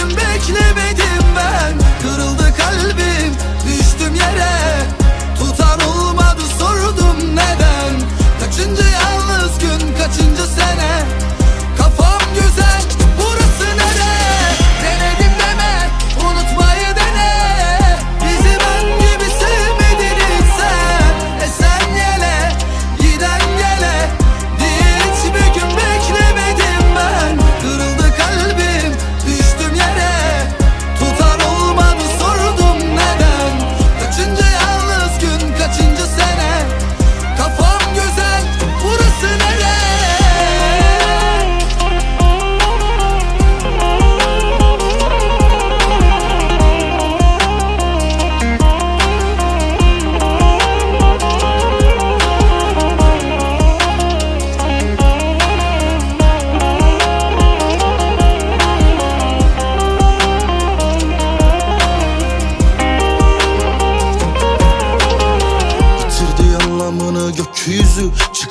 gün beklemedim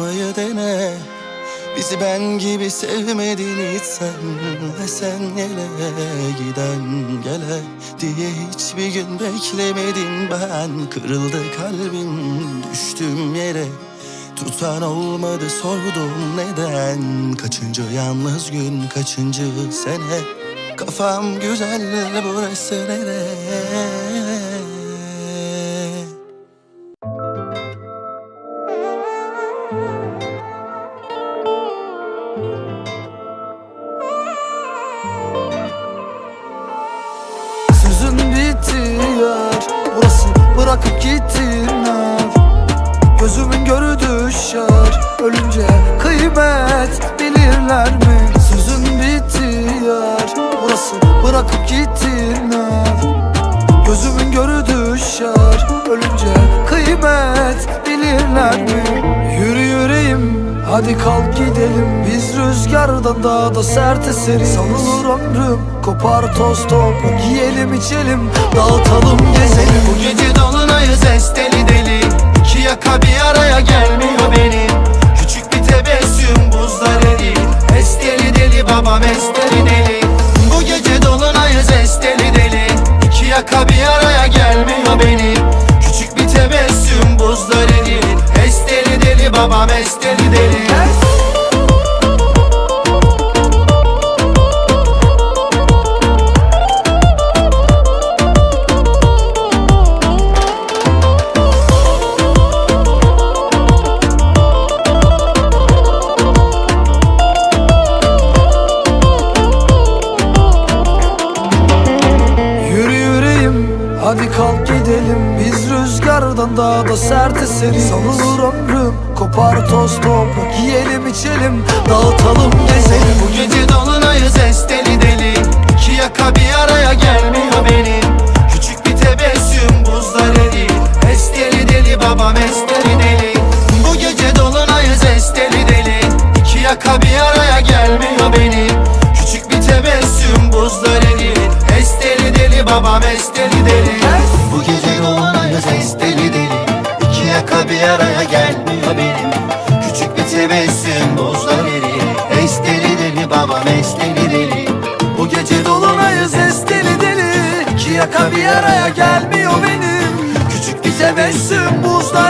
unutmayı dene. Bizi ben gibi sevmedin hiç sen Ve sen gele giden gele Diye hiçbir gün beklemedim ben Kırıldı kalbim düştüm yere. Tutan olmadı sordum neden? Kaçıncı yalnız gün kaçıncı sene? Kafam güzel burası nere bilirler mi? Sözün bitiyor. Burası bırakıp gittin Gözümün gördüğü şer Ölünce kıymet bilirler mi? Yürü yüreğim Hadi kalk gidelim. Biz rüzgardan daha da sert eseriz Savrulur ömrüm. Kopar toz toprak Yiyelim içelim. Dağıtalım gezelim. Bu gece dolunayız esteli deli. İki yaka bir araya gelmiyor benim Babam esteli deli. Bu gece dolunayız esteli deli. İki yaka bir araya gelmiyor benim Küçük bir tebessüm buzlar eril Esteli deli babam esteli deli sert eseriz Savrulur ömrüm. Kopar toz toprak Yiyelim içelim Dağıtalım gezelim. Bu gece dolunayız esteli deli. İki yaka bir araya gelmiyor benim Küçük bir tebessüm buzlar eril Esteli deli babam esteli deli. Bu gece dolunayız esteli deli. İki yaka bir araya gelmiyor benim Küçük bir tebessüm buzlar eril Esteli deli babam esteli deli bir araya gelmiyor benim. Küçük bir tebessüm buzlar eriyor Esteli deli babam esteli deli Bu gece dolunayız esteli deli. İki yaka bir araya gelmiyor benim. Küçük bir tebessüm buzlar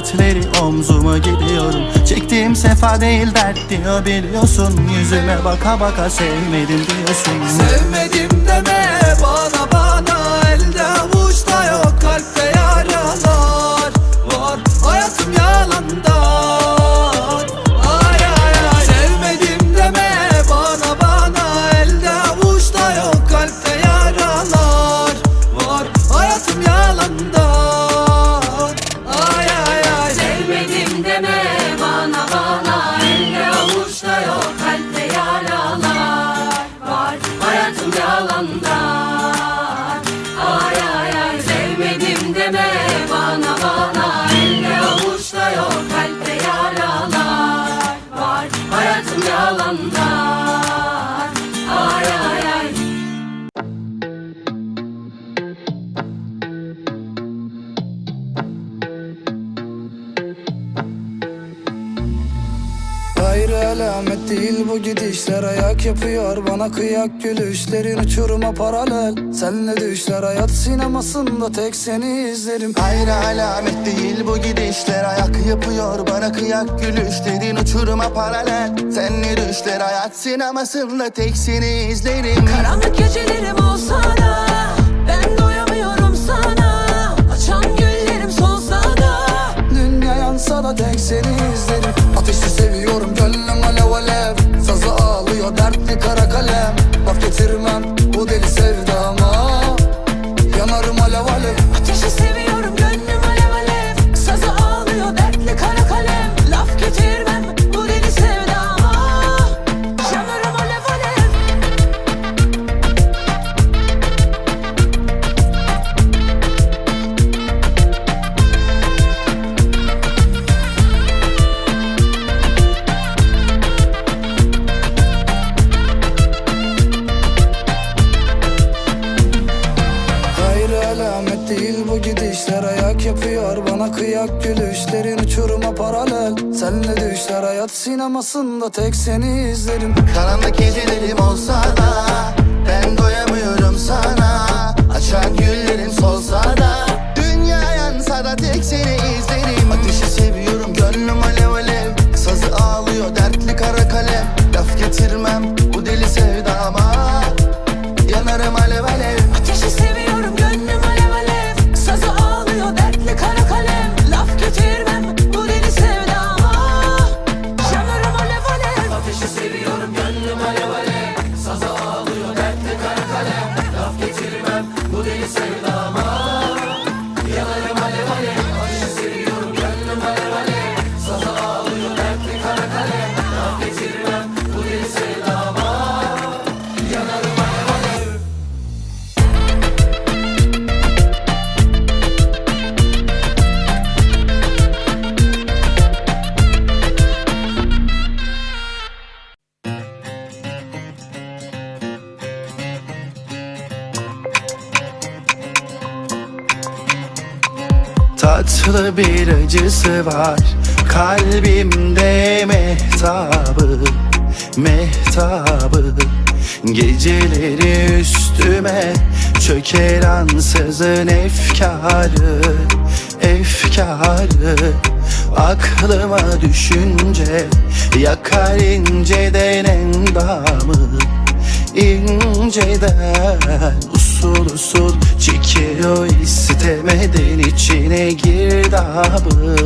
dertleri omzuma gidiyorum. Çektiğim sefa değil dert diyor biliyorsun. Yüzüme baka baka sevmedim diyorsun. Sevmedim deme bana bana kıyak gülüşlerin Uçuruma paralel. Senle düşler hayat sinemasında Tek seni izlerim. Hayır alamet değil bu gidişler. Ayak yapıyor bana kıyak gülüşlerin Uçuruma paralel. Senli düşler hayat sinemasında Tek seni izlerim. Karanlık gecelerim olsa da Ben doyamıyorum sana. Açan güllerim solsa da Dünya yansa da tek seni hayat sinemasında Tek seni izlerim. Karanlık gecelerim olsa da Ben doyamıyorum sana. Açan güllerim solsa da Dünya yansa da tek seni acısı var. Kalbimde mehtabı Mehtabı. Geceleri üstüme Çöker ansızın efkarı Efkarı. Aklıma düşünce Yakar inceden endamı inceden usul usul çekiyor istemeden içine girdabın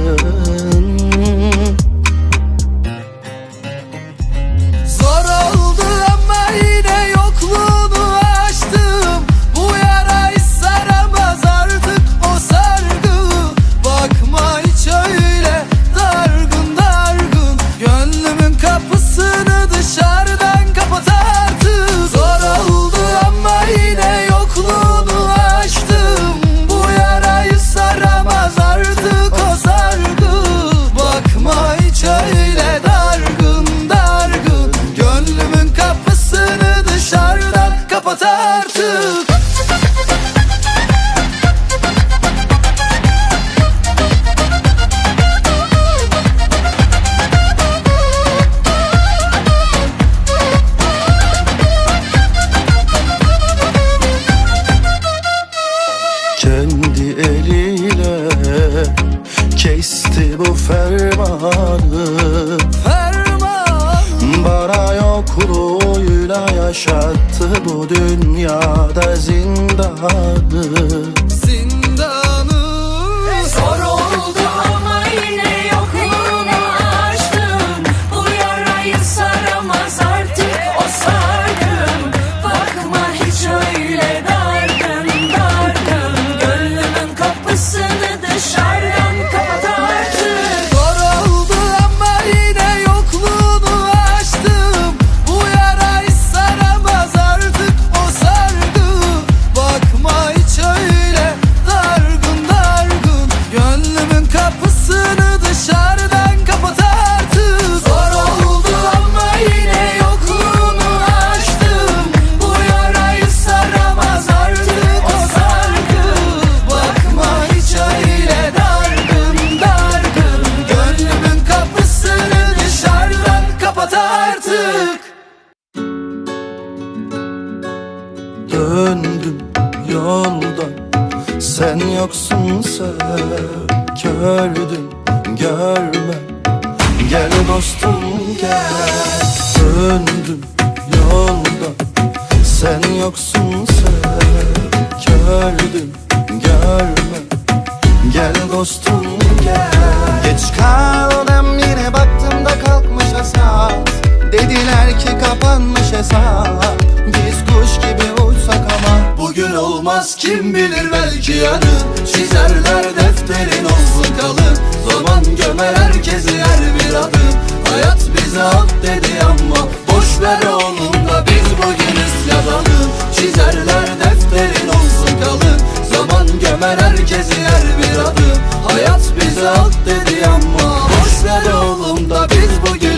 olmaz kim bilir belki yarın. Çizerler defterin olsun kalın. Zaman gömer herkesi her bir adım. Hayat bize at dedi ama Boş ver oğlum da biz bugün yazalım Çizerler defterin olsun kalın. Zaman gömer herkesi her bir adım. Hayat bize at dedi ama Boş ver oğlum da biz bugün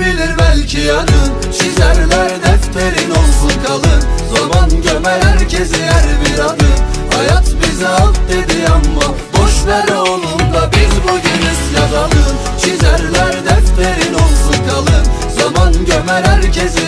bilir belki yarın. Çizerler defterin olsun kalın. Zaman gömer herkesi her bir adım Hayat bize at dedi ama Boş ver oğlum da biz bugün yazalım Çizerler defterin olsun kalın. Zaman gömer herkesi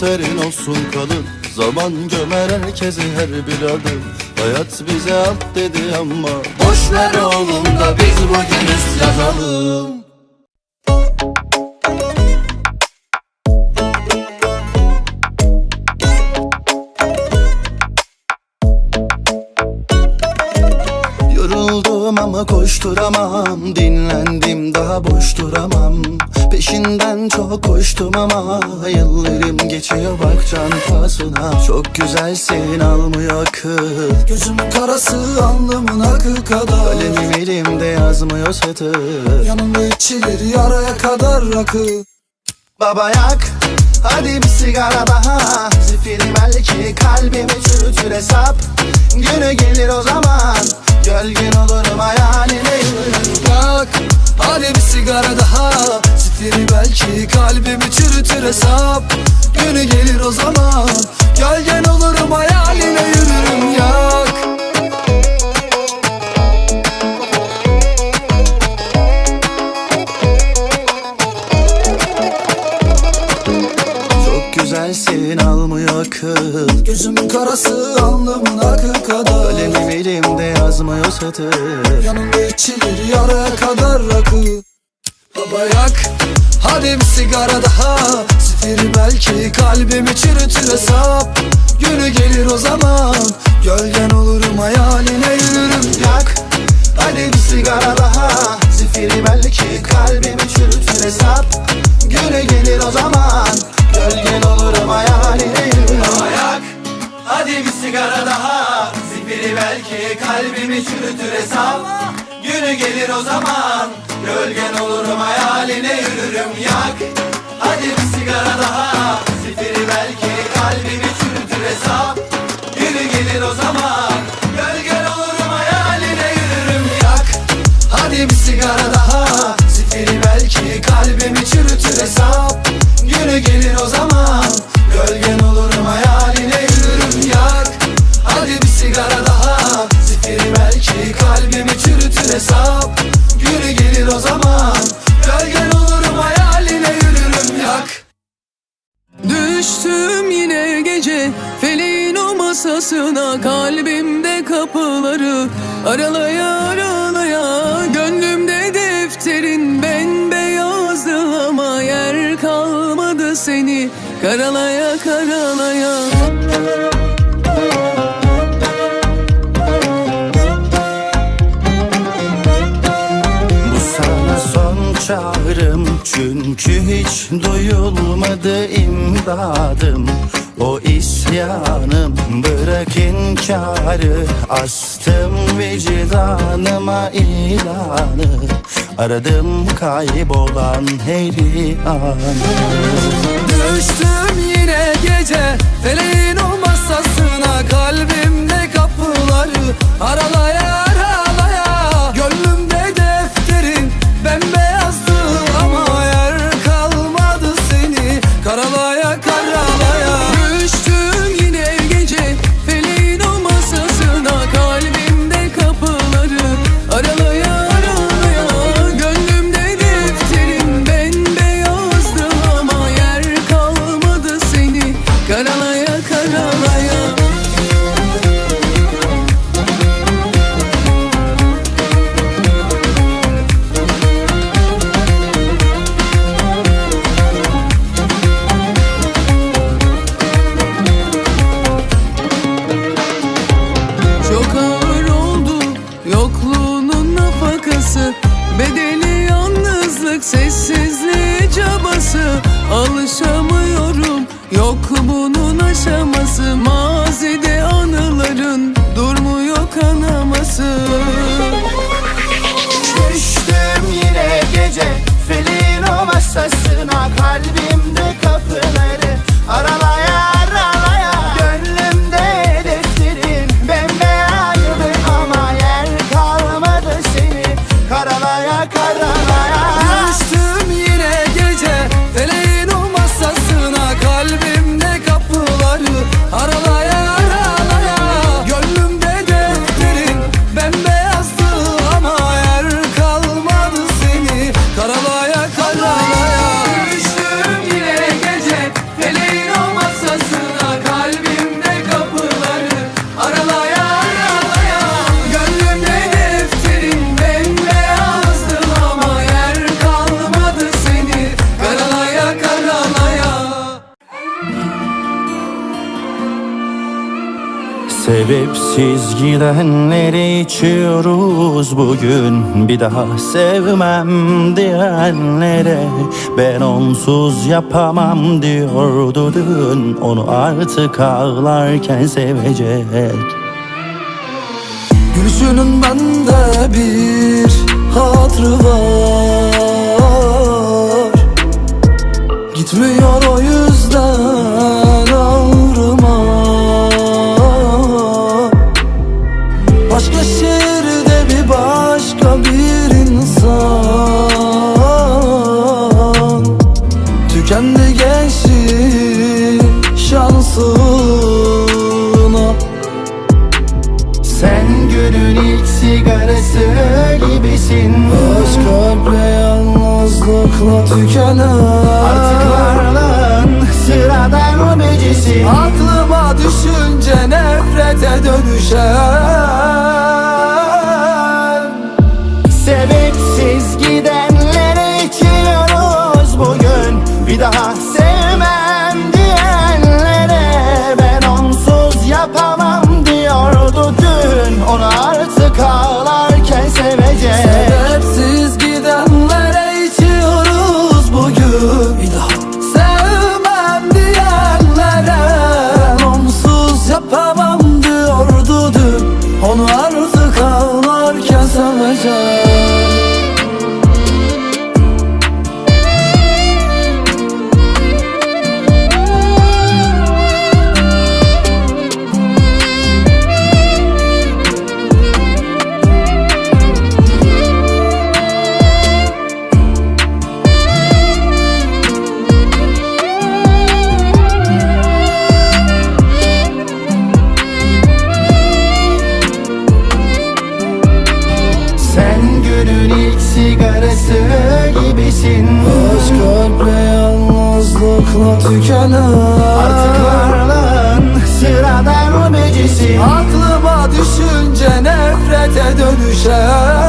defterin olsun kalın Zaman gömer herkesi her bir adım. Hayat bize at dedi ama. Boş ver oğlum da biz bugün yazalım ama koşturamam Dinlendim daha boş duramam. Peşinden çok koştum ama Yıllarım geçiyor bak can Çok güzelsin almıyor akıl Gözümün karası alnımın akı kadar. Kalemim elimde yazmıyor satır. Yanımda içilir yaraya kadar rakı. Baba yak Hadi bir sigara daha. Zifiri belki kalbimi çürütür hesap. Günü gelir o zaman Gölgen olurum hayaline yürürüm Yak hadi bir sigara daha. Sitiri belki kalbimi çürütür hesap. Günü gelir o zaman. Gölgen olurum hayaline yürürüm yak akıl Gözümün karası alnımın akı kadar. Kalemim elimde yazmıyor satır. Yanımda içilir yaraya kadar rakı. Baba yak hadi bir sigara daha. Sifiri belki kalbimi çürütür hesap. Günü gelir o zaman. Gölgen olurum hayaline yürürüm. Yak Hadi bir sigara daha. Zifiri belki kalbimi çürütür hesap. Günü gelir o zaman Gölgen olurum hayaline yürürüm Yak Hadi bir sigara daha. Zifiri belki kalbimi çürütür hesap. Günü gelir o zaman. Gölgen olurum hayaline yürürüm Yak. Hadi bir sigara daha. Zifiri belki kalbimi çürütür hesap. Günü gelir o zaman. Gölgen olurum hayaline yürürüm Yak. Hadi bir sigara daha. Zifiri belki kalbimi çürütür hesap Günü gelir o zaman. Gölgen olurum hayaline Karalaya karalaya. Bu sana son çağrım Çünkü hiç duyulmadı imdadım. O isyanım bırak inkarı Astım vicdanıma ilanı. Aradım kaybolan her anı. Düştüm gece. Feleğin o masasına Kalbimde kapıları aralaya Alışamıyorum yok bunun aşaması. Mazide anıların durmuyor kanaması. Düştüm yine gece filin o masasına kalbim Sebepsiz gidenleri içiyoruz bugün. Bir daha sevmem diyenlere Ben onsuz yapamam diyordu dün. Onu artık ağlarken sevecek. Gülüşünün bende bir hatırı var. Gitmiyor o yüzden başka bir insan. Tükendi gençlik şansına. Sen günün ilk sigarası gibisin. Aşk kalple yalnızlıkla tükenen Artık varlığın sıradan öbecisin Aklıma düşünce nefrete dönüşen Bir daha sevmem diyenlere Ben onsuz yapamam diyordu dün. Onu artık ağlarken sevecek Sebepsiz gidenlere içiyoruz bugün. Bir daha sevmem diyenlere Ben onsuz yapamam diyordu dün. Onu artık ağlarken seveceğim tükenen Artık varlığın sıradan öbecisin Aklıma düşünce nefrete dönüşen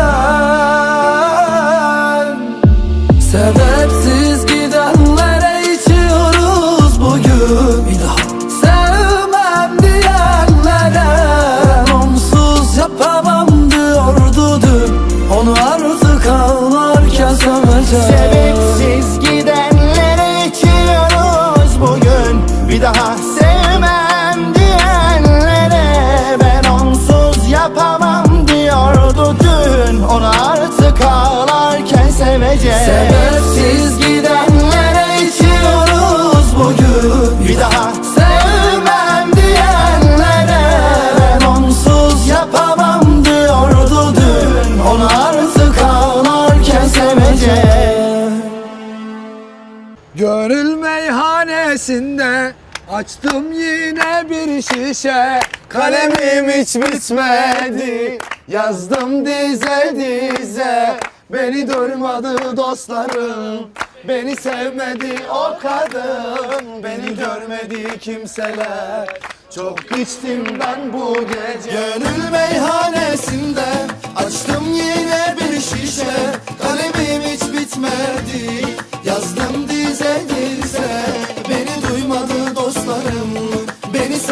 Açtım yine bir şişe Kalemim hiç bitmedi. Yazdım dize dize Beni durmadı dostlarım. Beni sevmedi o kadın Beni görmedi kimseler. Çok içtim ben bu gece. Gönül meyhanesinde Açtım yine bir şişe Kalemim hiç bitmedi. Yazdım dize dize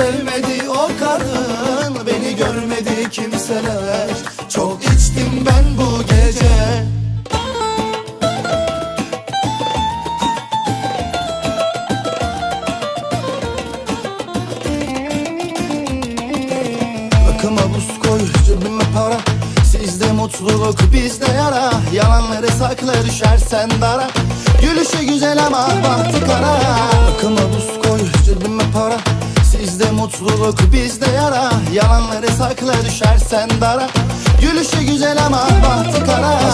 sevmedi o kadın Beni görmedi kimseler. Çok içtim ben bu gece. Akıma buz koy cebime para. Sizde mutluluk bizde yara. Yalanları sakla düşersen dara. Gülüşü güzel ama bahtı kara. Akıma buz koy cebime para mutluluk bizde yara. Yalanları sakla düşersen dara. Gülüşü güzel ama bahtı kara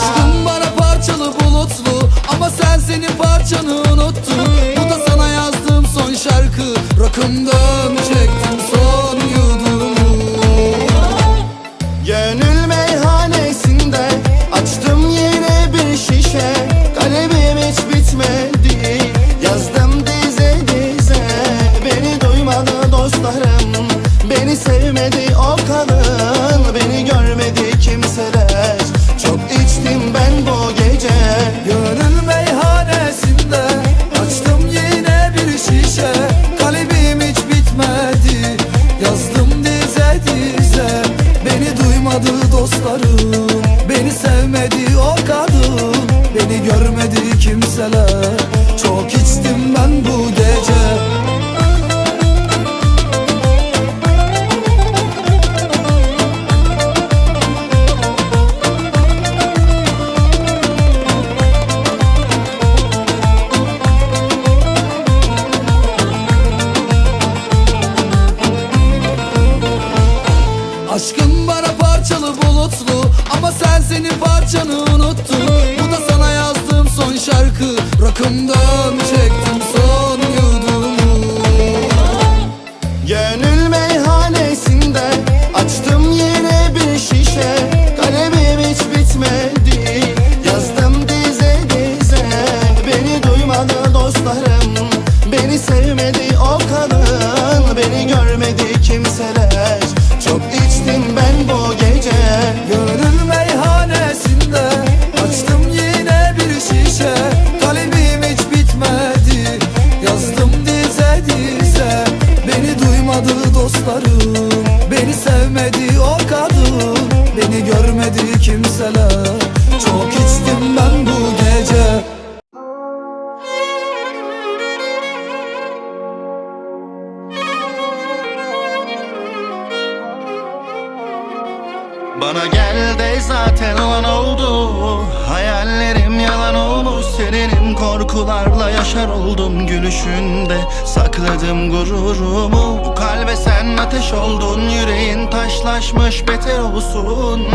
taşlaşmış beter olsun